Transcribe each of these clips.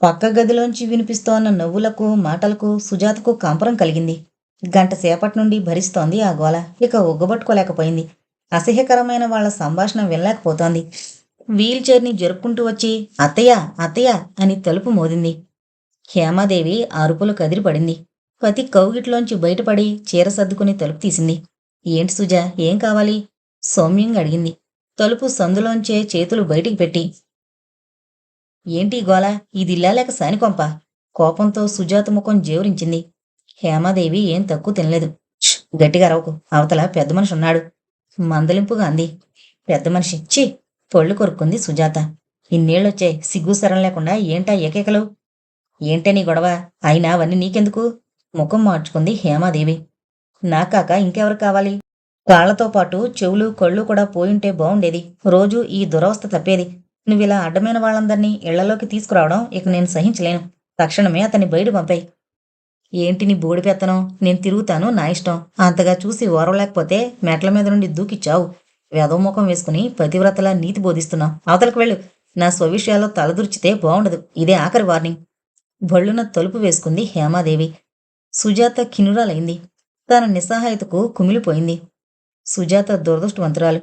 పక్క గదిలోంచి వినిపిస్తోన్న నవ్వులకు మాటలకు సుజాతకు కంపరం కలిగింది. గంట సేపటి నుండి భరిస్తోంది ఆ గోల. ఇక ఒగ్గబట్టుకోలేకపోయింది. అసహ్యకరమైన వాళ్ళ సంభాషణ వినలేకపోతోంది. వీల్ చైర్ని జరుపుకుంటూ వచ్చి అత్తయ్య అత్తయ్య అని తలుపు మోదింది. హేమాదేవి అరుపులు కదిరిపడింది పతి కౌగిట్లోంచి బయటపడి చీర సర్దుకుని తలుపు తీసింది. ఏంటి సుజా ఏం కావాలి? సౌమ్యంగా అడిగింది. తలుపు సందులోంచే చేతులు బయటికి పెట్టి ఏంటి గోల? ఇదిల్లా సానికొంప? కోపంతో సుజాత ముఖం జేవరించింది హేమాదేవి ఏం తక్కువ తినలేదు. గట్టిగా రవకు అవతల పెద్ద మనిషి ఉన్నాడు. మందలింపుగా అంది. పెద్ద మనిషి. చి పళ్ళు కొరుక్కుంది సుజాత. ఇన్నేళ్ళొచ్చాయి సిగ్గు సరం లేకుండా ఏంటా ఏకేకలు? ఏంటే నీ గొడవ? అయినా అవన్నీ నీకెందుకు? ముఖం మార్చుకుంది హేమాదేవి. నాకాక ఇంకెవరు కావాలి? కాళ్ళతో పాటు చెవులు కళ్ళు కూడా పోయింటే బాగుండేది రోజు ఈ దురవస్థ తప్పేది. నువ్విలా అడ్డమైన వాళ్ళందరినీ ఇళ్ళలోకి తీసుకురావడం ఇక నేను సహించలేను. తక్షణమే అతన్ని బయట పంపాయి. ఏంటి నీ బోడి పెత్తనం? నేను తిరుగుతాను నా ఇష్టం. అంతగా చూసి ఓరవలేకపోతే మెట్ల మీద నుండి దూకిచ్చావు. వేదోముఖం వేసుకుని పతివ్రతలా నీతి బోధిస్తున్నావు. అవతలకు వెళ్ళు. నా స్వవిషయాల్లో తలదూర్చితే బాగుండదు ఇదే ఆఖరి వార్నింగ్. భళ్ళున తలుపు వేసుకుంది హేమాదేవి. సుజాత కినురాలైంది. తన నిస్సహాయతకు కుమిలిపోయింది. సుజాత దురదృష్టవంతురాలు.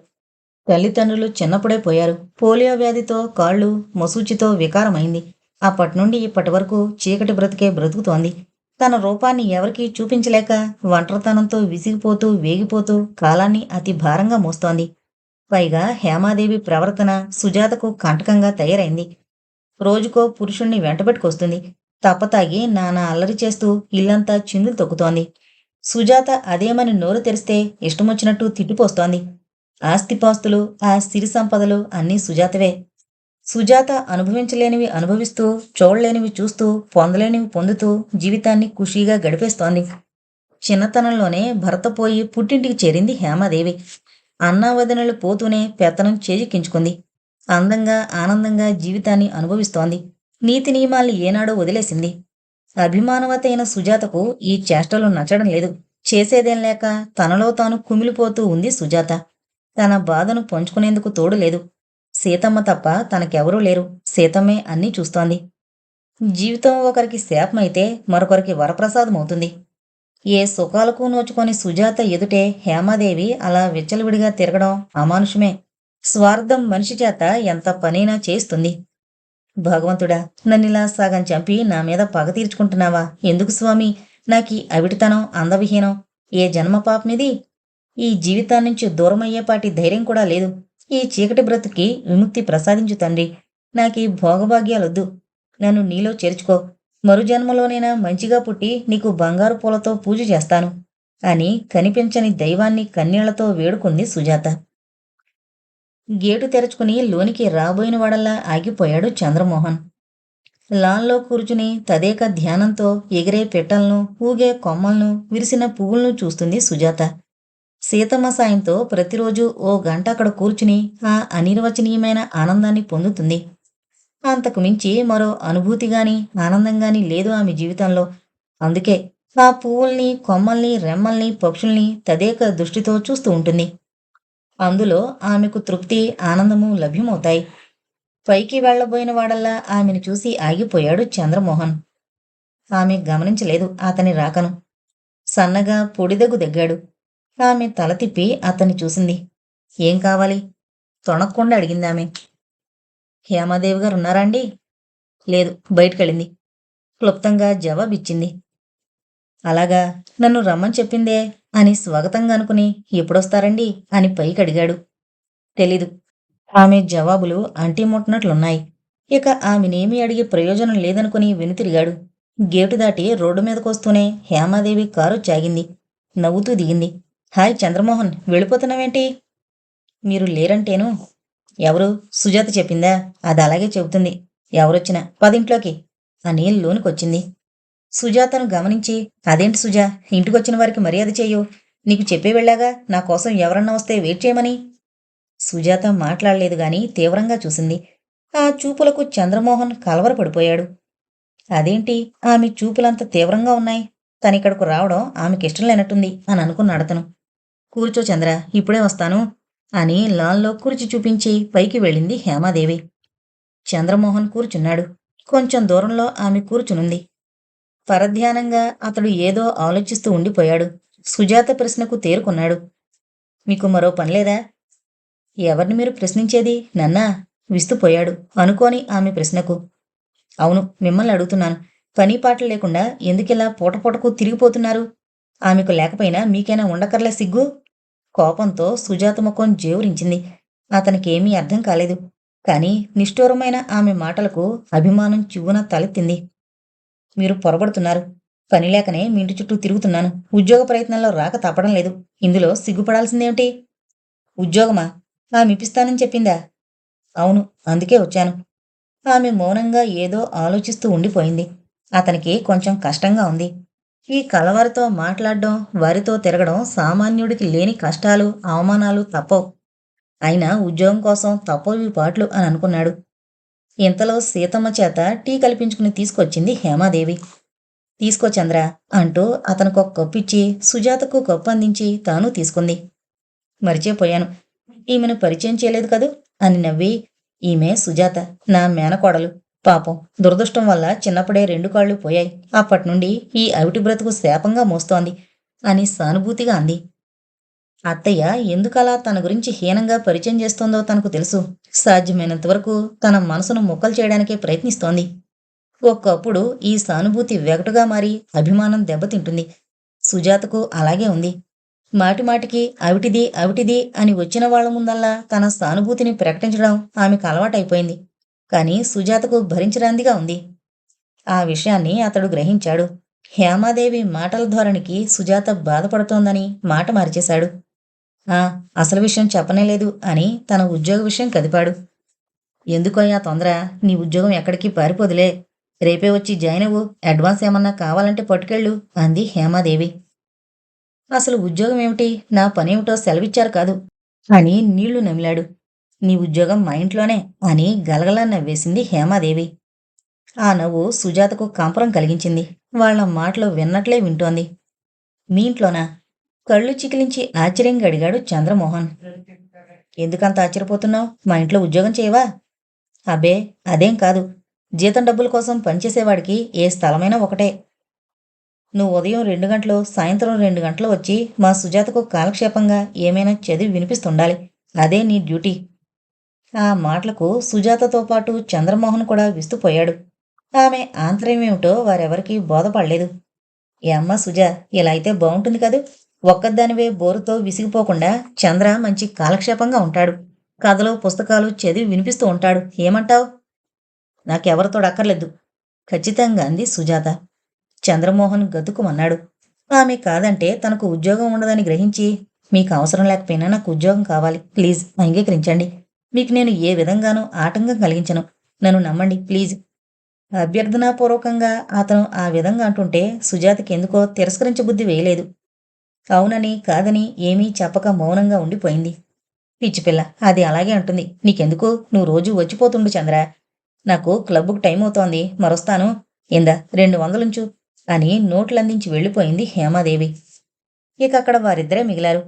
తల్లిదండ్రులు చిన్నప్పుడే పోయారు. పోలియో వ్యాధితో కాళ్ళు మసూచితో వికారమైంది. అప్పటి నుండి ఇప్పటి వరకు చీకటి బ్రతికే బ్రతుకుతోంది. తన రూపాన్ని ఎవరికీ చూపించలేక ఒంటరితనంతో విసిగిపోతూ వేగిపోతూ కాలాన్ని అతి భారంగా మోస్తోంది. పైగా హేమాదేవి ప్రవర్తన సుజాతకు కంటకంగా తయారైంది. రోజుకో పురుషుణ్ణి వెంటబెట్టుకొస్తుంది. తప్పతాగి నానా అల్లరి చేస్తూ ఇల్లంతా చిందులు తొక్కుతోంది. సుజాత అదేమని నోరు తెరిస్తే ఇష్టమొచ్చినట్టు తిట్టిపోస్తోంది. ఆస్తిపాస్తులు ఆ సిరి సంపదలు అన్నీ సుజాతవే. సుజాత అనుభవించలేనివి అనుభవిస్తూ చూడలేనివి చూస్తూ పొందలేనివి పొందుతూ జీవితాన్ని ఖుషీగా గడిపేస్తోంది. చిన్నతనంలోనే భర్త పోయి పుట్టింటికి చేరింది హేమాదేవి. అన్నావదనలు పోతూనే పెత్తనం చేజిక్కించుకుంది. అందంగా ఆనందంగా జీవితాన్ని అనుభవిస్తోంది. నీతి నియమాల్ని ఏనాడో వదిలేసింది. అభిమానవత అయిన సుజాతకు ఈ చేష్టలు నచ్చడం లేదు. చేసేదేం లేక తనలో తాను కుమిలిపోతూ ఉంది సుజాత. తన బాధను పంచుకునేందుకు తోడు లేదు. సీతమ్మ తప్ప తనకెవరూ లేరు. సీతమ్మే అన్నీ చూస్తోంది. జీవితం ఒకరికి శాపమైతే మరొకరికి వరప్రసాదం అవుతుంది ఏ సుఖాలకు నోచుకొని సుజాత ఎదుటే హేమాదేవి అలా విచ్చలవిడిగా తిరగడం అమానుషమే. స్వార్థం మనిషి చేత ఎంత పనైనా చేస్తుంది భగవంతుడా నన్నిలా సగం చంపి నా మీద పగ తీర్చుకుంటున్నావా? ఎందుకు స్వామి? నాకీ అవిటితనం అందవిహీనం. ఏ జన్మ పాపమిది? ఈ జీవితాన్నించి దూరమయ్యేపాటి ధైర్యం కూడా లేదు. ఈ చీకటి బ్రతుకి విముక్తి ప్రసాదించు తండ్రి. నాకీ భోగభాగ్యాలొద్దు. నన్ను నీలో చేర్చుకో. మరు జన్మలోనైనా మంచిగా పుట్టి నీకు బంగారు పూలతో పూజ చేస్తాను. అని కనిపించని దైవాన్ని కన్నీళ్ళతో వేడుకుంది సుజాత. గేటు తెరుచుకుని లోనికి రాబోయిన వాడల్లా ఆగిపోయాడు చంద్రమోహన్. లాన్లో కూర్చుని తదేక ధ్యానంతో ఎగిరే పెట్టలను ఊగే కొమ్మలను విరిసిన పువ్వులను చూస్తుంది సుజాత. సీతమ్మ సాయంతో ప్రతిరోజు ఓ గంట అక్కడ కూర్చుని ఆ అనిర్వచనీయమైన ఆనందాన్ని పొందుతుంది. అంతకు మించి మరో అనుభూతి గాని ఆనందం గాని లేదు ఆమె జీవితంలో. అందుకే ఆ పువ్వుల్ని కొమ్మల్ని రెమ్మల్ని పక్షుల్ని తదేక దృష్టితో చూస్తూ ఉంటుంది. అందులో ఆమెకు తృప్తి ఆనందము లభ్యమవుతాయి. పైకి వెళ్ళబోయిన వాడల్లా ఆమెను చూసి ఆగిపోయాడు చంద్రమోహన్. ఆమె గమనించలేదు అతని రాకను. సన్నగా పొడిదగు దగ్గాడు. ఆమె తల తిప్పి అతన్ని చూసింది. ఏం కావాలి? తొణక్కుండా అడిగింది ఆమె. హేమాదేవి గారు ఉన్నారా అండి? లేదు బయటకెళ్ళింది. క్లుప్తంగా జవాబిచ్చింది. అలాగా నన్ను రమ్మని చెప్పిందే అని స్వాగతంగా అనుకుని ఎప్పుడొస్తారండి అని పైకి అడిగాడు తెలీదు. ఆమె జవాబులు అంటిముట్టినట్లున్నాయి ఇక ఆమెనేమీ అడిగే ప్రయోజనం లేదనుకుని వెనుతిరిగాడు. గేటు దాటి రోడ్డు మీదకొస్తూనే హేమాదేవి కారు చాగింది. నవ్వుతూ దిగింది. హాయ్ చంద్రమోహన్ వెళ్ళిపోతున్నావేంటి? మీరు లేరంటేను? ఎవరు? సుజాత చెప్పిందా? అది అలాగే చెబుతుంది. ఎవరొచ్చినా? పదింట్లోకి. అని లోనికొచ్చింది. సుజాతను గమనించి అదేంటి సుజా? ఇంటికొచ్చిన వారికి మర్యాద చేయు. నీకు చెప్పే వెళ్ళాగా నా కోసం ఎవరన్నా వస్తే వెయిట్ చేయమని. సుజాత మాట్లాడలేదు గాని తీవ్రంగా చూసింది. ఆ చూపులకు చంద్రమోహన్ కలవరపడిపోయాడు అదేంటి? ఆమె చూపులంత తీవ్రంగా ఉన్నాయి. తనిక్కడకు రావడం ఆమెకిష్టం లేనట్టుంది అని అనుకున్నాడు అతను కూర్చో చంద్ర ఇప్పుడే వస్తాను అని లాన్లో కుర్చీ చూపించి పైకి వెళ్ళింది హేమాదేవి. చంద్రమోహన్ కూర్చున్నాడు. కొంచెం దూరంలో ఆమె కూర్చునుంది. పరధ్యానంగా అతడు ఏదో ఆలోచిస్తూ ఉండిపోయాడు. సుజాత ప్రశ్నకు తేరుకున్నాడు. మీకు మరో పనిలేదా ఎవరిని మీరు ప్రశ్నించేది? నన్నా? విస్తుపోయాడు అనుకోని ఆమె ప్రశ్నకు. అవును మిమ్మల్ని అడుగుతున్నాను. పని పాటలు లేకుండా ఎందుకిలా పూటపూటకు తిరిగిపోతున్నారు? ఆమెకు లేకపోయినా మీకైనా ఉండకర్లే సిగ్గు? కోపంతో సుజాత ముఖం జేవురించింది. అతనికేమీ అర్థం కాలేదు. కానీ నిష్ఠూరమైన ఆమె మాటలకు అభిమానం చివ్వున తలెత్తింది. మీరు పొరబడుతున్నారు. పని లేకనే మీ ఇంటి చుట్టూ తిరుగుతున్నాను. ఉద్యోగ ప్రయత్నంలో రాక తప్పడం లేదు. ఇందులో సిగ్గుపడాల్సిందేమిటి? ఉద్యోగమా? ఆమె ఇప్పిస్తానని చెప్పిందా? అవును అందుకే వచ్చాను. ఆమె మౌనంగా ఏదో ఆలోచిస్తూ ఉండిపోయింది. అతనికి కొంచెం కష్టంగా ఉంది. ఈ కలవారితో మాట్లాడడం వారితో తిరగడం సామాన్యుడికి లేని కష్టాలు అవమానాలు తప్పవు. అయినా ఉద్యోగం కోసం తప్పవి పాట్లు అని అనుకున్నాడు. ఇంతలో సీతమ్మ చేత టీ కల్పించుకుని తీసుకొచ్చింది హేమాదేవి. తీసుకో చంద్ర అంటూ అతనికి కప్పు ఇచ్చి సుజాతకు కప్పు అందించి తాను తీసుకుంది. మరిచిపోయాను. ఈమెను పరిచయం చేయలేదు కదూ? అని నవ్వి ఈమె సుజాత నా మేనకోడలు. పాపం దురదృష్టం వల్ల చిన్నప్పుడే రెండు కాళ్ళు పోయాయి. అప్పటి నుండి ఈ అవిటి బ్రతుకు శాపంగా మోస్తోంది అని సానుభూతిగా అంది. అత్తయ్య ఎందుకలా తన గురించి హీనంగా పరిచయం చేస్తోందో తనకు తెలుసు. సాధ్యమైనంత వరకు తన మనసును ముక్కలు చేయడానికే ప్రయత్నిస్తోంది. ఒక్కప్పుడు ఈ సానుభూతి వెగటుగా మారి అభిమానం దెబ్బతింటుంది. సుజాతకు అలాగే ఉంది. మాటిమాటికి అవిటిది అవిటిది అని వచ్చిన వాళ్ళ ముందల్లా తన సానుభూతిని ప్రకటించడం ఆమెకు అలవాటైపోయింది. కానీ సుజాతకు భరించరాందిగా ఉంది. ఆ విషయాన్ని అతడు గ్రహించాడు. హేమాదేవి మాటల ధోరణికి సుజాత బాధపడుతోందని మాట మార్చేశాడు. ఆ అసలు విషయం చెప్పనేలేదు అని తన ఉద్యోగ విషయం కదిపాడు. ఎందుకయ్యా తొందర? నీ ఉద్యోగం ఎక్కడికి పారిపోదులే. రేపే వచ్చి జాయిన్ అవ్వు. అడ్వాన్స్ ఏమన్నా కావాలంటే పట్టుకెళ్ళు అంది హేమాదేవి. అసలు ఉద్యోగం ఏమిటి? నా పనేమిటో సెలవిచ్చారు కాదు అని నీళ్ళు నమిలాడు. నీ ఉద్యోగం మా ఇంట్లోనే అని గలగలా నవ్వేసింది హేమాదేవి. ఆ నవ్వు సుజాతకు కంపరం కలిగించింది. వాళ్ళ మాటలు విన్నట్లే వింటోంది. మీ ఇంట్లోనా? కళ్ళు చికిలించి ఆశ్చర్యంగా అడిగాడు చంద్రమోహన్. ఎందుకంత ఆశ్చర్యపోతున్నావు? మా ఇంట్లో ఉద్యోగం చేయవా? అబ్బే అదేం కాదు. జీతం డబ్బుల కోసం పనిచేసేవాడికి ఏ స్థలమైనా ఒకటే. నువ్వు ఉదయం రెండు గంటలు సాయంత్రం రెండు గంటలు వచ్చి మా సుజాతకు కాలక్షేపంగా ఏమైనా చదివి వినిపిస్తుండాలి. అదే నీ డ్యూటీ. ఆ మాటలకు సుజాతతో పాటు చంద్రమోహన్ కూడా విస్తుపోయాడు. ఆమె ఆంతర్యమేమిటో వారెవరికీ బోధపడలేదు. ఏమ్మ అమ్మ సుజా ఇలా అయితే బాగుంటుంది కదూ? ఒక్కదానివే బోరుతో విసిగిపోకుండా చంద్ర మంచి కాలక్షేపంగా ఉంటాడు. కథలు పుస్తకాలు చదివి వినిపిస్తూ ఉంటాడు. ఏమంటావ్? నాకెవరితో అక్కర్లేదు ఖచ్చితంగా అంది సుజాత. చంద్రమోహన్ గతుకుమన్నాడు. ఆమె కాదంటే తనకు ఉద్యోగం ఉండదని గ్రహించి మీకు అవసరం లేకపోయినా నాకు ఉద్యోగం కావాలి. ప్లీజ్ అంగీకరించండి. మీకు నేను ఏ విధంగానూ ఆటంకం కలిగించను. నన్ను నమ్మండి ప్లీజ్. అభ్యర్థనాపూర్వకంగా అతను ఆ విధంగా అంటుంటే సుజాతకి ఎందుకో తిరస్కరించబుద్ధి వేయలేదు. అవునని కాదని ఏమీ చెప్పక మౌనంగా ఉండిపోయింది. పిచ్చిపిల్ల అది అలాగే అంటుంది. నీకెందుకు? నువ్వు రోజు వచ్చిపోతుండు చంద్ర. నాకు క్లబ్కు టైం అవుతోంది. మరొస్తాను. ఇందా రెండు వందలుంచు అని నోట్లందించి వెళ్ళిపోయింది హేమాదేవి. ఇక అక్కడ వారిద్దరే మిగిలారు.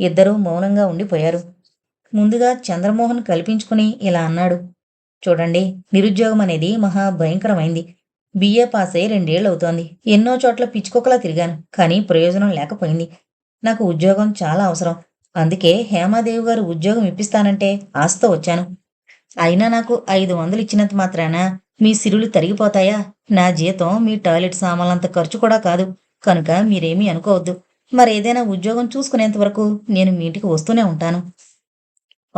ఇద్దరూ మౌనంగా ఉండిపోయారు. ముందుగా చంద్రమోహన్ కల్పించుకుని ఇలా అన్నాడు. చూడండి నిరుద్యోగం అనేది మహా భయంకరమైంది. బిఏ పాస్ అయ్యి రెండేళ్ళు అవుతోంది. ఎన్నో చోట్ల పిచ్చుకొకలా తిరిగాను కానీ ప్రయోజనం లేకపోయింది. నాకు ఉద్యోగం చాలా అవసరం. అందుకే హేమాదేవి గారు ఉద్యోగం ఇప్పిస్తానంటే ఆశతో వచ్చాను. అయినా నాకు ఐదు వందలు ఇచ్చినంత మాత్రాన మీ సిరులు తరిగిపోతాయా? నా జీతం మీ టాయిలెట్ సామాన్లంత ఖర్చు కూడా కాదు. కనుక మీరేమీ అనుకోవద్దు. మరేదైనా ఉద్యోగం చూసుకునేంత వరకు నేను మీ ఇంటికి వస్తూనే ఉంటాను.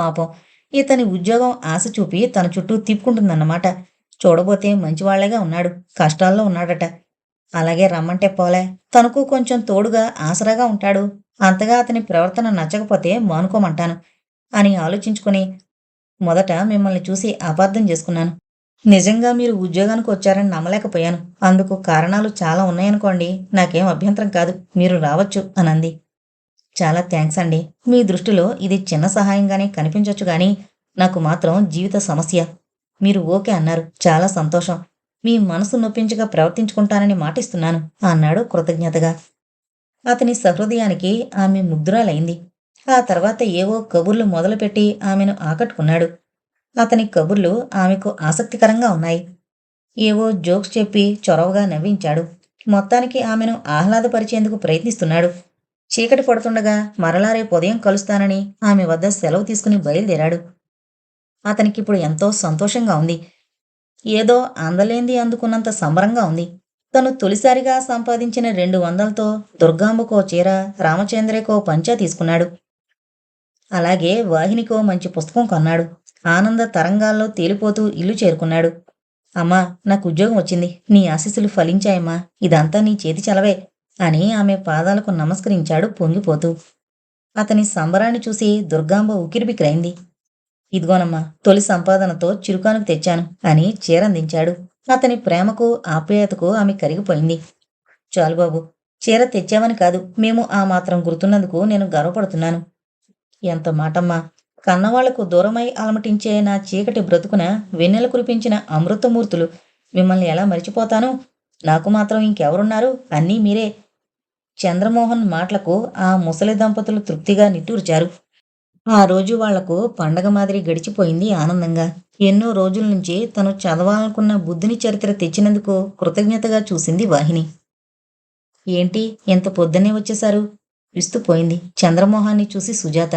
పాపం. ఇతని ఉద్యోగం ఆశ చూపి తన చుట్టూ తిప్పుకుంటుందన్నమాట. చూడబోతే మంచివాళ్ళేగా ఉన్నాడు. కష్టాల్లో ఉన్నాడట. అలాగే రమ్మంటే పోలే. తనకు కొంచెం తోడుగా ఆసరాగా ఉంటాడు. అంతగా అతని ప్రవర్తన నచ్చకపోతే మానుకోమంటాను అని ఆలోచించుకుని మొదట మిమ్మల్ని చూసి అపార్థం చేసుకున్నాను. నిజంగా మీరు ఉద్యోగానికి వచ్చారని నమ్మలేకపోయాను. అందుకు కారణాలు చాలా ఉన్నాయనుకోండి. నాకేం అభ్యంతరం కాదు. మీరు రావచ్చు అనంది చాలా థ్యాంక్స్ అండి. మీ దృష్టిలో ఇది చిన్న సహాయంగానే కనిపించవచ్చు కానీ నాకు మాత్రం జీవిత సమస్య. మీరు ఓకే అన్నారు. చాలా సంతోషం. మీ మనసు నొప్పించగా ప్రవర్తించుకుంటానని మాటిస్తున్నాను అన్నాడు కృతజ్ఞతగా. అతని సహృదయానికి ఆమె ముగ్ధురాలైంది ఆ తర్వాత ఏవో కబుర్లు మొదలుపెట్టి ఆమెను ఆకట్టుకున్నాడు. అతని కబుర్లు ఆమెకు ఆసక్తికరంగా ఉన్నాయి. ఏవో జోక్స్ చెప్పి చొరవగా నవ్వించాడు. మొత్తానికి ఆమెను ఆహ్లాదపరిచేందుకు ప్రయత్నిస్తున్నాడు. చీకటి పడుతుండగా మరలా రేపు ఉదయం కలుస్తానని ఆమె వద్ద సెలవు తీసుకుని బయలుదేరాడు. అతనికిప్పుడు ఎంతో సంతోషంగా ఉంది. ఏదో అందలేంది అందుకున్నంత సంబరంగా ఉంది. తను తొలిసారిగా సంపాదించిన రెండు వందలతో దుర్గాంబకో చీర రామచంద్రేకో పంచా తీసుకున్నాడు. అలాగే వాహినికో మంచి పుస్తకం కొన్నాడు. ఆనంద తరంగాల్లో తేలిపోతూ ఇల్లు చేరుకున్నాడు. అమ్మా నాకు ఉద్యోగం వచ్చింది. నీ ఆశీస్సులు ఫలించాయమ్మా. ఇదంతా నీ చేతి చలవే. అని ఆమె పాదాలకు నమస్కరించాడు పొంగిపోతూ. అతని సంబరాన్ని చూసి దుర్గాంబ ఉకిరిబిక్రైంది ఇదిగోనమ్మా తొలి సంపాదనతో చిరుకానుకు తెచ్చాను అని చీరందించాడు. అతని ప్రేమకు ఆప్యాయతకు ఆమె కరిగిపోయింది. చాలు బాబు చీర తెచ్చావని కాదు మేము ఆ మాత్రం గుర్తున్నందుకు నేను గర్వపడుతున్నాను. ఎంత మాటమ్మా కన్నవాళ్ళకు దూరమై అలమటించే నా చీకటి బ్రతుకున వెన్నెల కురిపించిన అమృతమూర్తులు మిమ్మల్ని ఎలా మరిచిపోతాను? నాకు మాత్రం ఇంకెవరున్నారు? అన్నీ మీరే. చంద్రమోహన్ మాటలకు ఆ ముసలి దంపతులు తృప్తిగా నిట్టూర్చారు. ఆ రోజు వాళ్ళకు పండగ మాదిరి గడిచిపోయింది ఆనందంగా. ఎన్నో రోజుల నుంచి తను చదవాలనుకున్న బుద్ధుని చరిత్ర తెచ్చినందుకు కృతజ్ఞతగా చూసింది వాహిని. ఏంటి ఎంత పొద్దున్నే వచ్చేశారు? విస్తుపోయింది చంద్రమోహాన్ని చూసి సుజాత.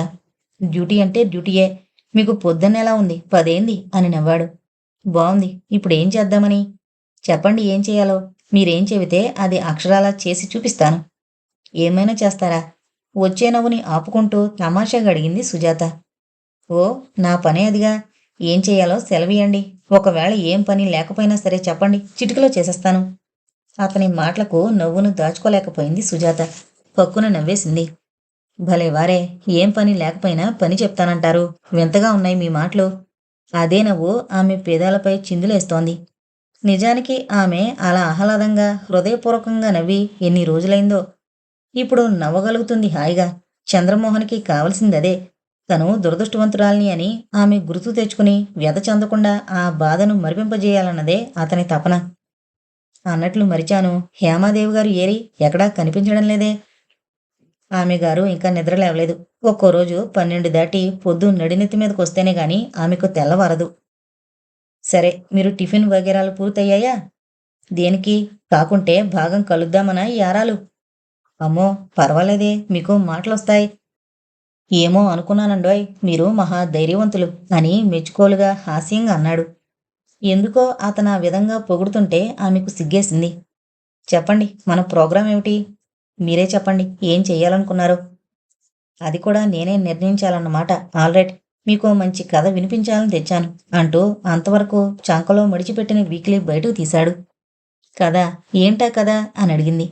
డ్యూటీ అంటే డ్యూటీయే. మీకు పొద్దున్న ఎలా ఉంది? పదేంది? అని నవ్వాడు. బాగుంది ఇప్పుడు ఏం చేద్దామని? చెప్పండి ఏం చేయాలో. మీరేం చెబితే అది అక్షరాలా చేసి చూపిస్తాను. ఏమైనా చేస్తారా? వచ్చే నవ్వుని ఆపుకుంటూ తమాషాగా అడిగింది సుజాత. ఓ నా పనే అదిగా. ఏం చేయాలో సెలవియండి ఒకవేళ ఏం పని లేకపోయినా సరే చెప్పండి. చిటికలో చేసేస్తాను. అతని మాటలకు నవ్వును దాచుకోలేకపోయింది సుజాత. పక్కున నవ్వేసింది. భలే వారే ఏం పని లేకపోయినా పని చెప్తానంటారు. వింతగా ఉన్నాయి మీ మాటలు. అదే నవ్వు ఆమె పేదాలపై చిందులేస్తోంది. నిజానికి ఆమె అలా ఆహ్లాదంగా హృదయపూర్వకంగా నవ్వి ఎన్ని రోజులైందో ఇప్పుడు నవ్వగలుగుతుంది హాయిగా. చంద్రమోహన్కి కావలసిందదే. తను దురదృష్టవంతురాల్ని అని ఆమె గుర్తు తెచ్చుకుని వ్యధ చెందకుండా ఆ బాధను మరిపింపజేయాలన్నదే అతని తపన. అన్నట్లు మరిచాను. హేమాదేవి గారు ఏరి ఎక్కడా కనిపించడం లేదే. ఆమె గారు ఇంకా నిద్ర లేవలేదు. ఒక్కో రోజు పన్నెండు దాటి పొద్దు నడినెత్తి మీదకి వస్తేనే గాని ఆమెకు తెల్లవరదు. సరే మీరు టిఫిన్ వగేరాలు పూర్తయ్యాయా? దేనికి? కాకుంటే భాగం కలుద్దామనా యారాలు అమ్మో పర్వాలేదే మీకు మాటలు వస్తాయి ఏమో అనుకున్నానండోయ్ మీరు మహా ధైర్యవంతులు అని మెచ్చుకోలుగా హాస్యంగా అన్నాడు. ఎందుకో అతను ఆ విధంగా పొగుడుతుంటే ఆమెకు సిగ్గేసింది. చెప్పండి మన ప్రోగ్రాం ఏమిటి? మీరే చెప్పండి ఏం చెయ్యాలనుకున్నారు? అది కూడా నేనే నిర్ణయించాలన్నమాట. ఆల్రైట్ మీకు మంచి కథ వినిపించాలని తెచ్చాను అంటూ అంతవరకు చంకలో మడిచిపెట్టిన వీక్లీ బయటకు తీశాడు. కదా ఏంటా కదా అని అడిగింది.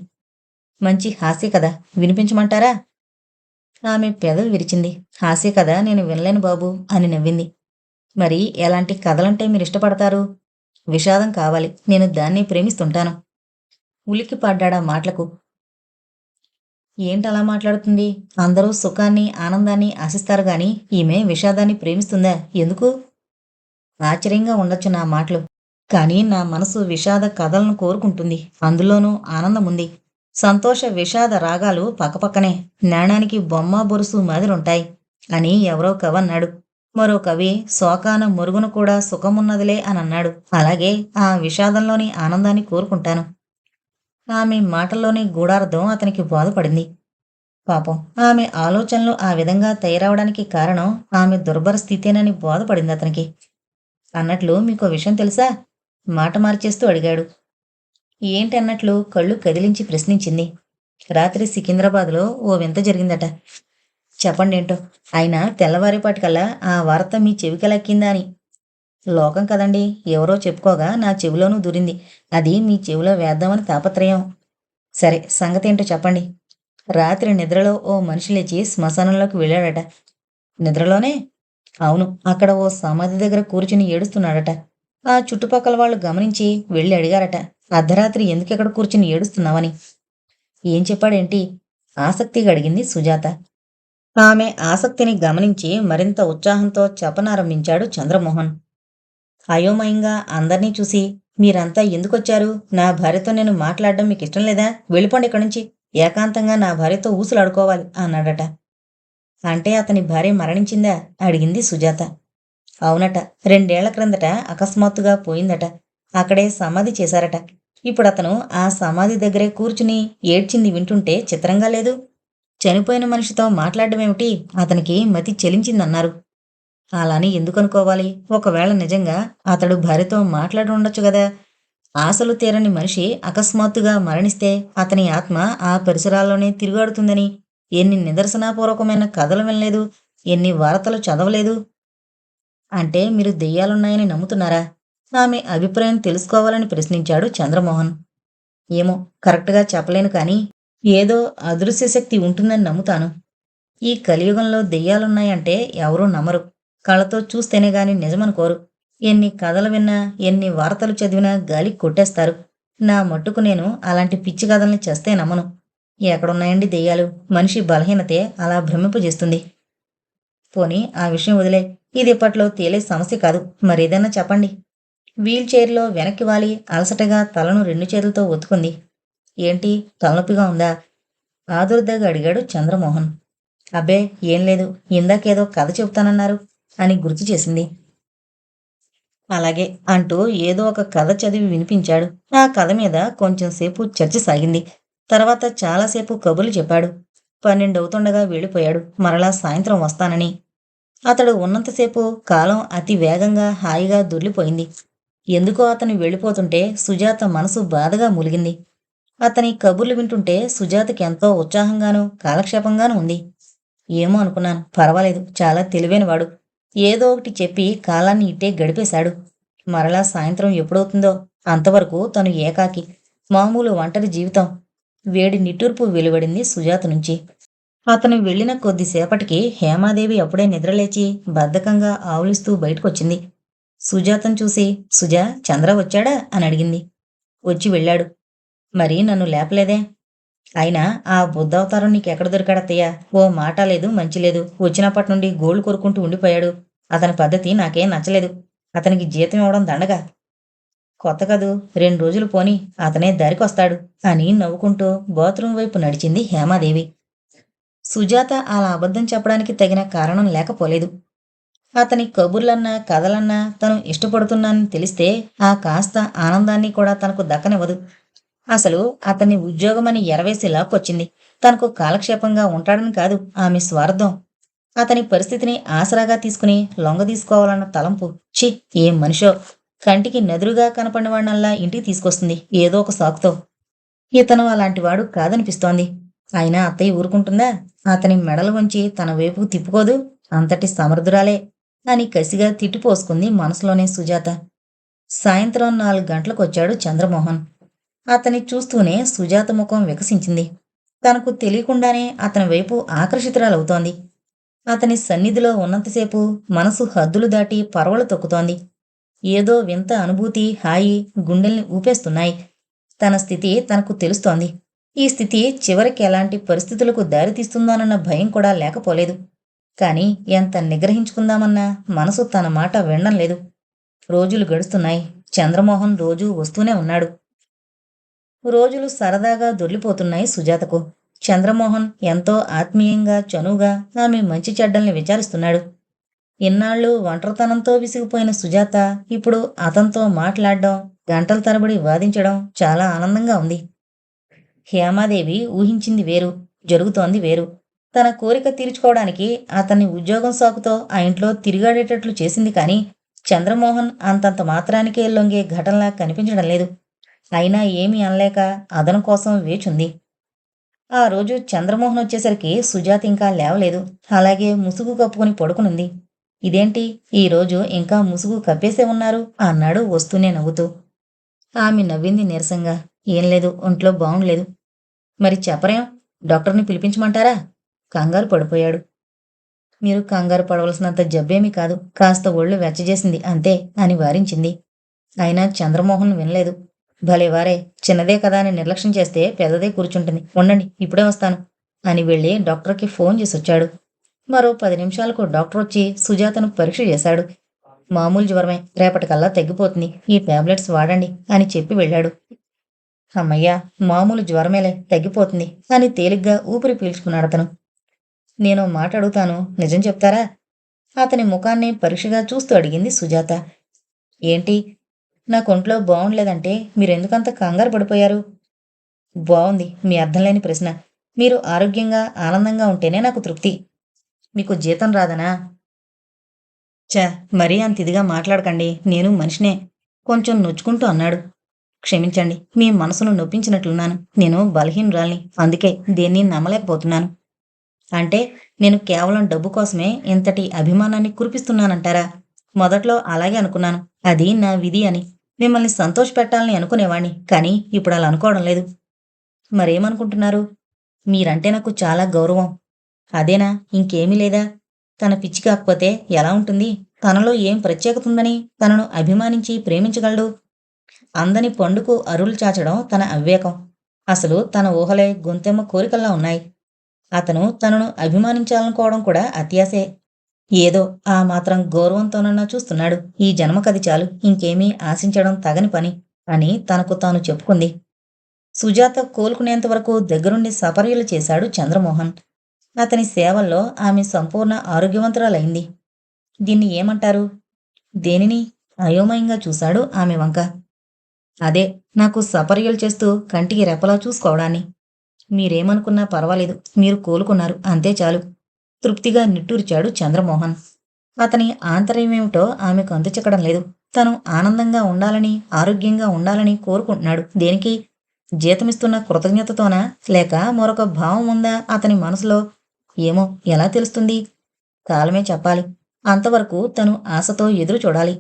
మంచి హాస్య కథ వినిపించమంటారా? ఆమె పెదవి విరిచింది. హాస్య కథ నేను వినలేను బాబు అని నవ్వింది. మరి ఎలాంటి కథలంటే మీరు ఇష్టపడతారు? విషాదం కావాలి. నేను దాన్ని ప్రేమిస్తుంటాను. ఉలిక్కి పడ్డాడా మాటలకు. ఏంటలా మాట్లాడుతుంది? అందరూ సుఖాన్ని ఆనందాన్ని ఆశిస్తారు గాని ఈమె విషాదాన్ని ప్రేమిస్తుందా? ఎందుకు? ఆశ్చర్యంగా ఉండొచ్చు నా మాటలు. కానీ నా మనసు విషాద కథలను కోరుకుంటుంది. అందులోనూ ఆనందం ఉంది. సంతోష విషాద రాగాలు పక్కపక్కనే నాణానికి బొమ్మ బొరుసు మాదిరుంటాయి అని ఎవరో కవి అన్నాడు. మరో కవి శోకాన మురుగును కూడా సుఖమున్నదిలే అని అన్నాడు. అలాగే ఆ విషాదంలోని ఆనందాన్ని కోరుకుంటాను. ఆమె మాటల్లోని గూఢార్థం అతనికి బోధపడింది. పాపం ఆమె ఆలోచనలు ఆ విధంగా తయారవడానికి కారణం ఆమె దుర్భర స్థితేనని బోధపడింది అతనికి. అన్నట్లు మీకు విషయం తెలుసా? మాట మార్చేస్తూ అడిగాడు. ఏంటన్నట్లు కళ్ళు కదిలించి ప్రశ్నించింది. రాత్రి సికింద్రాబాద్లో ఓ వింత జరిగిందట. చెప్పండి ఏంటో ఆయన తెల్లవారిపాటికల్లా ఆ వార్త మీ చెవికెలెక్కిందా అని. లోకం కదండి ఎవరో చెప్పుకోగా నా చెవిలోనూ దూరింది. అది మీ చెవిలో వేద్దామని తాపత్రయం. సరే సంగతి ఏంటో చెప్పండి. రాత్రి నిద్రలో ఓ మనిషి లేచి శ్మశానంలోకి వెళ్ళాడట. నిద్రలోనే? అవును అక్కడ ఓ సమాధి దగ్గర కూర్చుని ఏడుస్తున్నాడట. ఆ చుట్టుపక్కల వాళ్ళు గమనించి వెళ్ళి అడిగారట. అర్ధరాత్రి ఎందుకెక్కడ కూర్చుని ఏడుస్తున్నావని? ఏం చెప్పాడేంటి? ఆసక్తిగా అడిగింది సుజాత. ఆమె ఆసక్తిని గమనించి మరింత ఉత్సాహంతో చెప్పనారంభించాడు చంద్రమోహన్. అయోమయంగా అందర్నీ చూసి మీరంతా ఎందుకొచ్చారు? నా భార్యతో నేను మాట్లాడడం మీకు ఇష్టం లేదా? వెళ్ళిపోండి ఇక్కడి నుంచి ఏకాంతంగా నా భార్యతో ఊసులాడుకోవాలి అన్నాడట. అంటే అతని భార్య మరణించిందా? అడిగింది సుజాత. అవునట. రెండేళ్ళ క్రిందట అకస్మాత్తుగా పోయిందట. అక్కడే సమాధి చేశారట. ఇప్పుడు అతను ఆ సమాధి దగ్గరే కూర్చుని ఏడ్చింది వింటుంటే చిత్రంగా లేదు. చనిపోయిన మనిషితో మాట్లాడమేమిటి అతనికి మతి చెలించిందన్నారు. అలాని ఎందుకు అనుకోవాలి ఒకవేళ నిజంగా అతడు భార్యతో మాట్లాడుండొచ్చు కదా ఆశలు తీరని మనిషి అకస్మాత్తుగా మరణిస్తే అతని ఆత్మ ఆ పరిసరాల్లోనే తిరుగాడుతుందని ఎన్ని నిదర్శనాపూర్వకమైన కథలు వినలేదు ఎన్ని వార్తలు చదవలేదు. అంటే మీరు దెయ్యాలున్నాయని నమ్ముతున్నారా? ఆమె అభిప్రాయం తెలుసుకోవాలని ప్రశ్నించాడు చంద్రమోహన్. ఏమో కరెక్ట్గా చెప్పలేను కానీ ఏదో అదృశ్య శక్తి ఉంటుందని నమ్ముతాను. ఈ కలియుగంలో దెయ్యాలున్నాయంటే ఎవరూ నమ్మరు. కళ్ళతో చూస్తేనే గాని నిజమనుకోరు ఎన్ని కథలు విన్నా ఎన్ని వార్తలు చదివినా గాలి కొట్టేస్తారు. నా మట్టుకు నేను అలాంటి పిచ్చి కథల్ని చేస్తే నమ్మను. ఎక్కడున్నాయండి దెయ్యాలు? మనిషి బలహీనతే అలా భ్రమింపజేస్తుంది పోనీ ఆ విషయం వదిలే. ఇది ఇప్పట్లో తేలే సమస్య కాదు. మరేదన్నా చెప్పండి. వీల్ చైర్లో వెనక్కి వాలి అలసటగా తలను రెండు చేతులతో ఒత్తుకుంది. ఏంటి? తలనొప్పిగా ఉందా? ఆదుర్దగా అడిగాడు చంద్రమోహన్. అబ్బే ఏం లేదు. ఇందాకేదో కథ చెబుతానన్నారు అని గుర్తు చేసింది. అలాగే అంటూ ఏదో ఒక కథ చదివి వినిపించాడు. ఆ కథ మీద కొంచెం సేపు చర్చ సాగింది. తర్వాత చాలాసేపు కబుర్లు చెప్పాడు. పన్నెండవుతుండగా వెళ్ళిపోయాడు. మరలా సాయంత్రం వస్తానని. అతడు ఉన్నంతసేపు కాలం అతి వేగంగా హాయిగా దొర్లిపోయింది ఎందుకో అతను వెళ్ళిపోతుంటే సుజాత మనసు బాధగా ములిగింది. అతని కబుర్లు వింటుంటే సుజాతకి ఎంతో ఉత్సాహంగానూ కాలక్షేపంగానూ ఉంది. ఏమో అనుకున్నాను. పర్వాలేదు. చాలా తెలివైనవాడు ఏదో ఒకటి చెప్పి కాలాన్ని ఇట్టే గడిపేశాడు. మరలా సాయంత్రం ఎప్పుడవుతుందో అంతవరకు తను ఏకాకి మామూలు ఒంటరి జీవితం. వేడి నిట్టూర్పు వెలువడింది సుజాత నుంచి. అతను వెళ్ళిన కొద్దిసేపటికి హేమాదేవి అప్పుడే నిద్రలేచి బద్ధకంగా ఆవులిస్తూ బయటకొచ్చింది. సుజాతను చూసి సుజా చంద్ర వచ్చాడా? అని అడిగింది. వచ్చి వెళ్ళాడు. మరి నన్ను లేపలేదే? అయినా ఆ బుద్ధవతారం నీకెక్కడ దొరికాడత్తయ్య? ఓ మాట లేదు మంచి లేదు. వచ్చినప్పటి నుండి గోల్డ్ కొరుకుంటూ ఉండిపోయాడు. అతని పద్ధతి నాకేం నచ్చలేదు. అతనికి జీతం ఇవ్వడం దండగా. కొత్త కదూ రెండు రోజులు పోని అతనే దారికొస్తాడు అని నవ్వుకుంటూ బాత్రూం వైపు నడిచింది హేమాదేవి. సుజాత అలా అబద్ధం చెప్పడానికి తగిన కారణం లేకపోలేదు. అతని కబుర్లన్నా కథలన్నా తను ఇష్టపడుతున్నానని తెలిస్తే ఆ కాస్త ఆనందాన్ని కూడా తనకు దక్కనివ్వదు. అసలు అతన్ని ఉద్యోగమని ఎరవేసి లాక్కొచ్చింది తనకు కాలక్షేపంగా ఉంటాడని కాదు ఆమె స్వార్థం. అతని పరిస్థితిని ఆసరాగా తీసుకుని లొంగ తీసుకోవాలన్న తలంపు. చి ఏం మనిషో. కంటికి నదురుగా కనపడినవాడినల్లా ఇంటికి తీసుకొస్తుంది ఏదో ఒక సాకుతో. ఇతను అలాంటివాడు కాదనిపిస్తోంది. అయినా అత్తయ్య ఊరుకుంటుందా? అతని మెడలు వంచి తన వైపుకు తిప్పుకోదు అంతటి సమర్థురాలే. అని కసిగా తిట్టిపోసుకుంది మనసులోనే సుజాత. సాయంత్రం నాలుగు గంటలకు వచ్చాడు చంద్రమోహన్. అతని చూస్తూనే సుజాత ముఖం వికసించింది. తనకు తెలియకుండానే అతని వైపు ఆకర్షితురాలవుతోంది. అతని సన్నిధిలో ఉన్నంతసేపు మనసు హద్దులు దాటి పరవలు తొక్కుతోంది. ఏదో వింత అనుభూతి హాయి గుండెల్ని ఊపేస్తున్నాయి. తన స్థితి తనకు తెలుస్తోంది. ఈ స్థితి చివరికి ఎలాంటి పరిస్థితులకు దారితీస్తుందోనన్న భయం కూడా లేకపోలేదు. కాని ఎంత నిగ్రహించుకుందామన్నా మనసు తన మాట వినడం లేదు. రోజులు గడుస్తున్నాయి. చంద్రమోహన్ రోజూ వస్తూనే ఉన్నాడు. రోజులు సరదాగా దొర్లిపోతున్నాయి సుజాతకు. చంద్రమోహన్ ఎంతో ఆత్మీయంగా చనువుగా ఆమె మంచి చెడ్డల్ని విచారిస్తున్నాడు. ఇన్నాళ్ళు ఒంటరితనంతో విసిగిపోయిన సుజాత ఇప్పుడు అతనితో మాట్లాడడం గంటల తరబడి వాదించడం చాలా ఆనందంగా ఉంది. హేమాదేవి ఊహించింది వేరు జరుగుతోంది వేరు. తన కోరిక తీర్చుకోవడానికి అతన్ని ఉద్యోగం సాకుతో ఆ ఇంట్లో తిరిగాడేటట్లు చేసింది కానీ చంద్రమోహన్ అంతంత మాత్రానికే లొంగే ఘటనలా కనిపించడం లేదు. అయినా ఏమీ అనలేక అదను కోసం వేచుంది. ఆ రోజు చంద్రమోహన్ వచ్చేసరికి సుజాత ఇంకా లేవలేదు. అలాగే ముసుగు కప్పుకొని పడుకునుంది. ఇదేంటి? ఈ రోజు ఇంకా ముసుగు కప్పేసే ఉన్నారు అన్నాడు వస్తూనే నవ్వుతూ. ఆమె నవ్వింది నీరసంగా. ఏం లేదు ఒంట్లో బాగుండలేదు. మరి చెప్పరేం? డాక్టర్ని పిలిపించమంటారా? కంగారు పడిపోయాడు. మీరు కంగారు పడవలసినంత జబ్బేమీ కాదు. కాస్త ఒళ్ళు వెచ్చజేసింది అంతే అని వారించింది. అయినా చంద్రమోహన్ వినలేదు. భలేవారే చిన్నదే కదా అని నిర్లక్ష్యం చేస్తే పెద్దదే కూర్చుంటుంది. ఉండండి ఇప్పుడే వస్తాను అని వెళ్ళి డాక్టర్కి ఫోన్ చేసి వచ్చాడు. మరో పది నిమిషాలకు డాక్టర్ వచ్చి సుజాతను పరీక్ష చేశాడు. మామూలు జ్వరమే రేపటికల్లా తగ్గిపోతుంది. ఈ టాబ్లెట్స్ వాడండి అని చెప్పి వెళ్ళాడు. అమ్మయ్యా మామూలు జ్వరమేలే తగ్గిపోతుంది అని తేలిగ్గా ఊపిరి పీల్చుకున్నాడు అతను. నేను మాట అడుగుతాను నిజం చెప్తారా? అతని ముఖాన్ని పరీక్షగా చూస్తూ అడిగింది సుజాత. ఏంటి? నాకు ఒంట్లో బాగుండలేదంటే మీరెందుకంత కంగారు పడిపోయారు? బాగుంది మీ అర్థం లేని ప్రశ్న. మీరు ఆరోగ్యంగా ఆనందంగా ఉంటేనే నాకు తృప్తి. మీకు జీతం రాదనా? చ మరీ అంత ఇదిగా మాట్లాడకండి. నేను మనిషినే. కొంచెం నొచ్చుకుంటూ అన్నాడు. క్షమించండి. మీ మనసును నొప్పించినట్లున్నాను. నేను బలహీనురాల్ని. అందుకే దేన్ని నమ్మలేకపోతున్నాను. అంటే నేను కేవలం డబ్బు కోసమే ఇంతటి అభిమానాన్ని కురిపిస్తున్నానంటారా? మొదట్లో అలాగే అనుకున్నాను. అది నా విధి అని. మిమ్మల్ని సంతోష పెట్టాలని అనుకునేవాణ్ణి. కానీ ఇప్పుడు అలా అనుకోవడం లేదు. మరేమనుకుంటున్నారు? మీరంటే నాకు చాలా గౌరవం. అదేనా? ఇంకేమీ లేదా? తన పిచ్చి కాకపోతే ఎలా ఉంటుంది? తనలో ఏం ప్రత్యేకత ఉందని తనను అభిమానించి ప్రేమించగలడు? అందని పండుకు అరులు చాచడం తన అవివేకం. అసలు తన ఊహలే గొంతెమ్మ కోరికల్లా ఉన్నాయి. అతను తనను అభిమానించాలనుకోవడం కూడా అత్యాసే. ఏదో ఆ మాత్రం గౌరవంతోనన్నా చూస్తున్నాడు. ఈ జన్మకది చాలు. ఇంకేమీ ఆశించడం తగని పని అని తనకు తాను చెప్పుకుంది. సుజాత కోలుకునేంత వరకు దగ్గరుండి సపర్యలు చేశాడు చంద్రమోహన్. అతని సేవల్లో ఆమె సంపూర్ణ ఆరోగ్యవంతురాలైంది. దీన్ని ఏమంటారు? దేనిని? అయోమయంగా చూశాడు ఆమె వంక. అదే నాకు సపర్యలు చేస్తూ కంటికి రెప్పలా చూసుకోవడాన్ని. మీరేమనుకున్నా పర్వాలేదు. మీరు కోలుకున్నారు. అంతే చాలు. తృప్తిగా నిట్టూర్చాడు చంద్రమోహన్. అతని ఆంతర్యమేమిటో ఆమెకు అంతుచెక్కడం లేదు. తను ఆనందంగా ఉండాలని ఆరోగ్యంగా ఉండాలని కోరుకుంటున్నాడు. దేనికి? జీతమిస్తున్న కృతజ్ఞతతోనా? లేక మరొక భావం ఉందా అతని మనసులో? ఏమో ఎలా తెలుస్తుంది? కాలమే చెప్పాలి. అంతవరకు తను ఆశతో ఎదురు చూడాలి.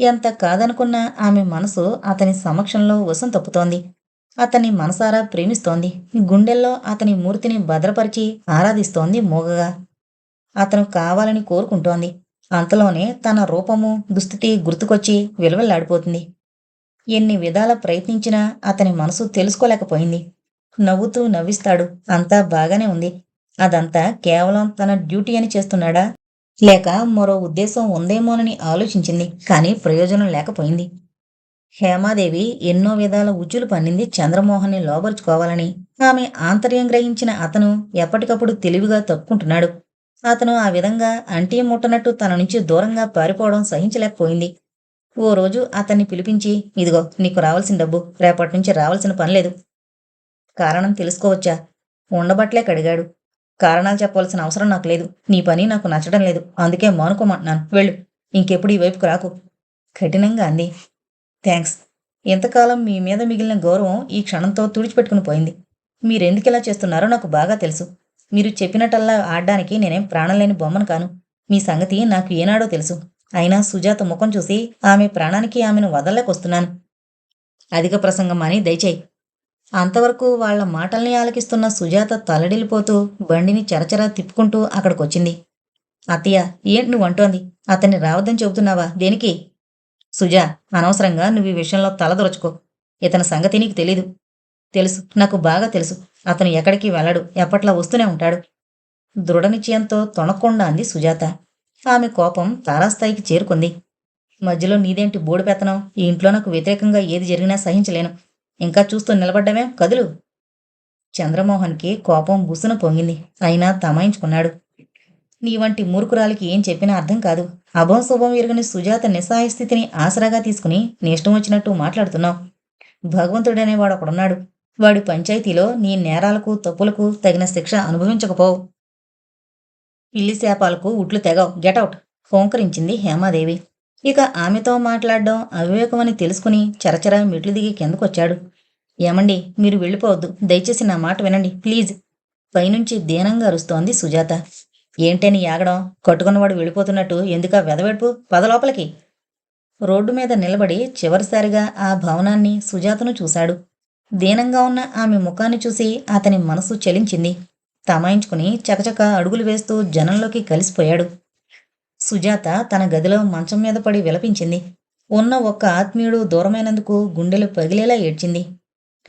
ఎంత కాదనుకున్నా ఆమె మనసు అతని సమక్షంలో వసం తప్పుతోంది. అతన్ని మనసారా ప్రేమిస్తోంది. గుండెల్లో అతని మూర్తిని భద్రపరిచి ఆరాధిస్తోంది మూగగా. అతను కావాలని కోరుకుంటోంది. అంతలోనే తన రూపము దుస్థితి గుర్తుకొచ్చి విలువలాడిపోతుంది ఎన్ని విధాల ప్రయత్నించినా అతని మనసు తెలుసుకోలేకపోయింది. నవ్వుతూ నవ్విస్తాడు. అంతా బాగానే ఉంది. అదంతా కేవలం తన డ్యూటీ అని చేస్తున్నాడా? లేక మరో ఉద్దేశం ఉందేమోనని ఆలోచించింది. కానీ ప్రయోజనం లేకపోయింది. హేమాదేవి ఎన్నో విధాల ఉచ్చులు పన్నింది చంద్రమోహన్ని లోబరుచుకోవాలని. ఆమె ఆంతర్యం గ్రహించిన అతను ఎప్పటికప్పుడు తెలివిగా తప్పుకుంటున్నాడు. అతను ఆ విధంగా అంటీ ముట్టనట్టు తన నుంచి దూరంగా పారిపోవడం సహించలేకపోయింది. ఓ రోజు అతన్ని పిలిపించి ఇదిగో నీకు రావాల్సిన డబ్బు. రేపటి నుంచి రావాల్సిన పనిలేదు కారణం తెలుసుకోవచ్చా? ఉండబట్లే కడిగాడు. కారణాలు చెప్పవలసిన అవసరం నాకు లేదు. నీ పని నాకు నచ్చడం లేదు. అందుకే మానుకోమంటున్నాను. వెళ్ళు. ఇంకెప్పుడు ఈ వైపుకు రాకు. కఠినంగా అంది. థ్యాంక్స్ ఇంతకాలం మీ మీద మిగిలిన గౌరవం ఈ క్షణంతో తుడిచిపెట్టుకుని పోయింది. మీరెందుకు ఇలా చేస్తున్నారో నాకు బాగా తెలుసు. మీరు చెప్పినట్టల్లా ఆడడానికి నేనేం ప్రాణం లేని బొమ్మను కాను. మీ సంగతి నాకు ఏనాడో తెలుసు. అయినా సుజాత ముఖం చూసి ఆమె ప్రాణానికి ఆమెను వదలలేకొస్తున్నాను. అధిక ప్రసంగం అని దయచేయి. అంతవరకు వాళ్ళ మాటల్ని ఆలకిస్తున్న సుజాత తలడిల్లిపోతూ బండిని చరచరా తిప్పుకుంటూ అక్కడికొచ్చింది. అత్తయ్య ఏంటి నువ్వు అంటోంది అతన్ని రావద్దని చెబుతున్నావా? దేనికి? సుజా అనవసరంగా నువ్వు ఈ విషయంలో తలదొరచుకో ఇతని సంగతి నీకు తెలీదు. తెలుసు. నాకు బాగా తెలుసు. అతను ఎక్కడికి వెళ్ళడు. ఎప్పట్లా వస్తూనే ఉంటాడు. దృఢనిశ్చయంతో తొణకుండా అంది సుజాత. ఆమె కోపం తారాస్థాయికి చేరుకుంది. మధ్యలో నీదేంటి బోడు పెత్తనం? ఈ ఇంట్లో నాకు వ్యతిరేకంగా ఏది జరిగినా సహించలేను. ఇంకా చూస్తూ నిలబడ్డమే కదులు. చంద్రమోహన్కి కోపం బుసున పొంగింది. అయినా తమాయించుకున్నాడు. నీ వంటి మూర్ఖురాలికి ఏం చెప్పినా అర్థం కాదు. అభం శుభం ఎరుగని సుజాత నిస్సహాయ స్థితిని ఆసరాగా తీసుకుని నీ ఇష్టం వచ్చినట్టు మాట్లాడుతున్నావు. భగవంతుడనేవాడు ఒకడున్నాడు. వాడి పంచాయతీలో నీ నేరాలకు తప్పులకు తగిన శిక్ష అనుభవించకపోవు. పిల్లి శాపాలకు ఉట్లు తెగవు. గెటౌట్ హోంకరించింది హేమాదేవి. ఇక ఆమెతో మాట్లాడడం అవివేకమని తెలుసుకుని చరచర మెట్లు దిగి కిందకొచ్చాడు. ఏమండి మీరు వెళ్ళిపోవద్దు. దయచేసి నా మాట వినండి. ప్లీజ్. పైనుంచి దీనంగా అరుస్తోంది సుజాత. ఏంటని యాగడం కట్టుకున్నవాడు వెళ్ళిపోతున్నట్టు ఎందుకా వెదవెడుపు? పద లోపలికి. రోడ్డు మీద నిలబడి చివరిసారిగా ఆ భవనాన్ని సుజాతను చూశాడు. దీనంగా ఉన్న ఆమె ముఖాన్ని చూసి అతని మనసు చలించింది. తమాయించుకుని చకచక అడుగులు వేస్తూ జనంలోకి కలిసిపోయాడు. సుజాత తన గదిలో మంచం మీద పడి విలపించింది. ఉన్న ఒక్క ఆత్మీయుడు దూరమైనందుకు గుండెలు పగిలేలా ఏడ్చింది.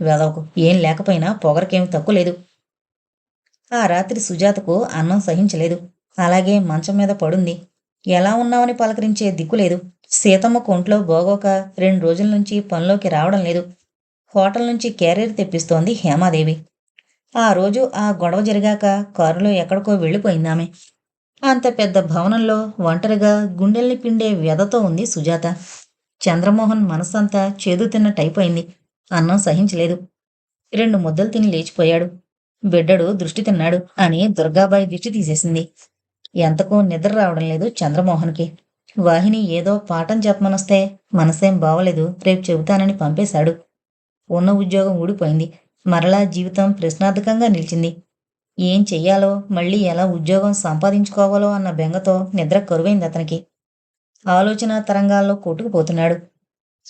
వెదవకు ఏం లేకపోయినా పొగరకేం తక్కువ లేదు ఆ రాత్రి సుజాతకు అన్నం సహించలేదు. అలాగే మంచం మీద పడుంది. ఎలా ఉన్నామని పలకరించే దిక్కులేదు సీతమ్మ కొంట్లో బోగోక రెండు రోజుల నుంచి పనిలోకి రావడం లేదు. హోటల్ నుంచి క్యారియర్ తెప్పిస్తోంది హేమాదేవి. ఆ రోజు ఆ గొడవ జరిగాక కారులో ఎక్కడికో వెళ్ళిపోయిందామె అంత పెద్ద భవనంలో ఒంటరిగా గుండెల్ని పిండే వ్యధతో ఉంది సుజాత. చంద్రమోహన్ మనస్సంతా చేదు తిన్నట్టయిపోయింది అన్నం సహించలేదు. రెండు ముద్దలు తిని లేచిపోయాడు. బిడ్డడు దృష్టి తిన్నాడు అని దుర్గాబాయి దృష్టి తీసేసింది. ఎంతకు నిద్ర రావడం లేదు చంద్రమోహన్కి. వాహిని ఏదో పాఠం చెప్పమనొస్తే మనసేం బావలేదు రేపు చెబుతానని పంపేశాడు. ఉన్న ఉద్యోగం ఊడిపోయింది. మరలా జీవితం ప్రశ్నార్థకంగా నిలిచింది. ఏం చెయ్యాలో మళ్ళీ ఎలా ఉద్యోగం సంపాదించుకోవాలో అన్న బెంగతో నిద్ర కరువైంది అతనికి. ఆలోచన తరంగాల్లో కొట్టుకుపోతున్నాడు.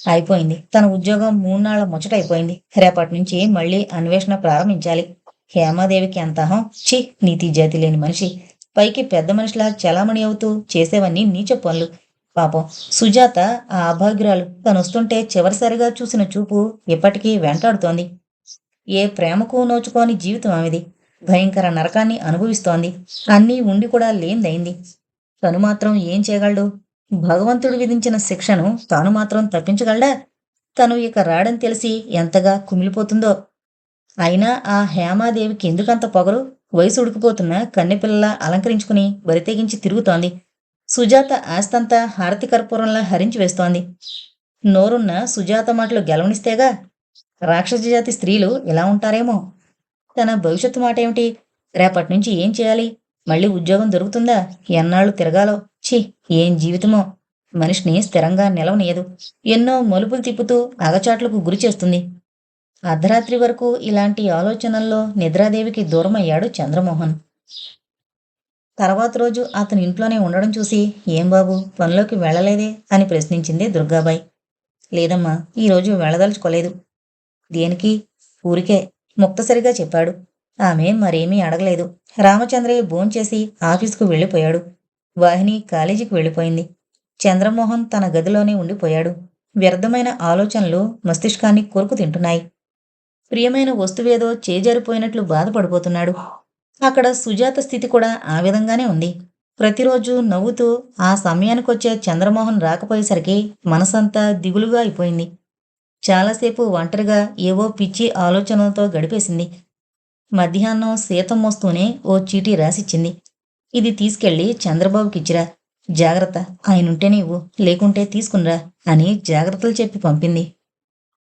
అయిపోయింది. తన ఉద్యోగం మూడు ముచ్చట అయిపోయింది రేపటి నుంచి మళ్ళీ అన్వేషణ ప్రారంభించాలి. హేమాదేవికి ఎంత అహం ఛీ నీతి జాతి లేని మనిషి. పైకి పెద్ద మనిషిలా చలామణి అవుతూ చేసేవన్నీ నీచ పనులు. పాపం సుజాత ఆ అభాగ్యురాలు తను వస్తుంటే చివరిసారిగా చూసిన చూపు ఇప్పటికీ వెంటాడుతోంది. ఏ ప్రేమకు నోచుకోని జీవితం ఆమెది. భయంకర నరకాన్ని అనుభవిస్తోంది. అన్నీ ఉండి కూడా లేనిదైంది తను మాత్రం ఏం చేయగలడు? భగవంతుడు విధించిన శిక్షను తాను మాత్రం తప్పించగలడా? తను ఇక రాడని తెలిసి ఎంతగా కుమిలిపోతుందో అయినా ఆ హేమాదేవికి ఎందుకంత పొగరు? వయసు ఉడికిపోతున్న కన్నెపిల్లలా అలంకరించుకుని బరితెగించి తిరుగుతోంది. సుజాత ఆస్తంతా హారతి కర్పూరంలా హరించి వేస్తోంది. నోరున్న సుజాత మాటలు గెలవనిస్తేగా రాక్షసజాతి స్త్రీలు ఇలా ఉంటారేమో? తన భవిష్యత్తు మాట ఏమిటి రేపటి నుంచి ఏం చేయాలి? మళ్ళీ ఉద్యోగం దొరుకుతుందా? ఎన్నాళ్ళు తిరగాలో? ఛీ ఏం జీవితమో? మనిషిని స్థిరంగా నిలవనీయదు. ఎన్నో మలుపులు తిప్పుతూ అగచాట్లకు గురి చేస్తుంది అర్ధరాత్రి వరకు ఇలాంటి ఆలోచనల్లో నిద్రాదేవికి దూరమయ్యాడు చంద్రమోహన్. తర్వాత రోజు అతని ఇంట్లోనే ఉండడం చూసి ఏం బాబు పనిలోకి వెళ్ళలేదే? అని ప్రశ్నించింది దుర్గాబాయ్. లేదమ్మా ఈరోజు వెళ్ళదలుచుకోలేదు. దేనికి? ఊరికే ముక్తసరిగా చెప్పాడు. ఆమె మరేమీ అడగలేదు. రామచంద్రయ్య భోంచేసి ఆఫీసుకు వెళ్ళిపోయాడు. వాహిని కాలేజీకి వెళ్ళిపోయింది. చంద్రమోహన్ తన గదిలోనే ఉండిపోయాడు. వ్యర్థమైన ఆలోచనలు మస్తిష్కాన్ని కొరుకు తింటున్నాయి ప్రియమైన వస్తువేదో చేజారిపోయినట్లు బాధపడిపోతున్నాడు. అక్కడ సుజాత స్థితి కూడా ఆ విధంగానే ఉంది. ప్రతిరోజు నవ్వుతూ ఆ సమయానికొచ్చే చంద్రమోహన్ రాకపోయేసరికి మనసంతా దిగులుగా అయిపోయింది. చాలాసేపు ఒంటరిగా ఏవో పిచ్చి ఆలోచనలతో గడిపేసింది. మధ్యాహ్నం సీతం మోస్తూనే ఓ చీటీ రాసిచ్చింది. ఇది తీసుకెళ్ళి చంద్రబాబుకిచ్చిరా జాగ్రత్త ఆయనుంటేనే ఇవ్వు లేకుంటే తీసుకునిరా అని జాగ్రత్తలు చెప్పి పంపింది.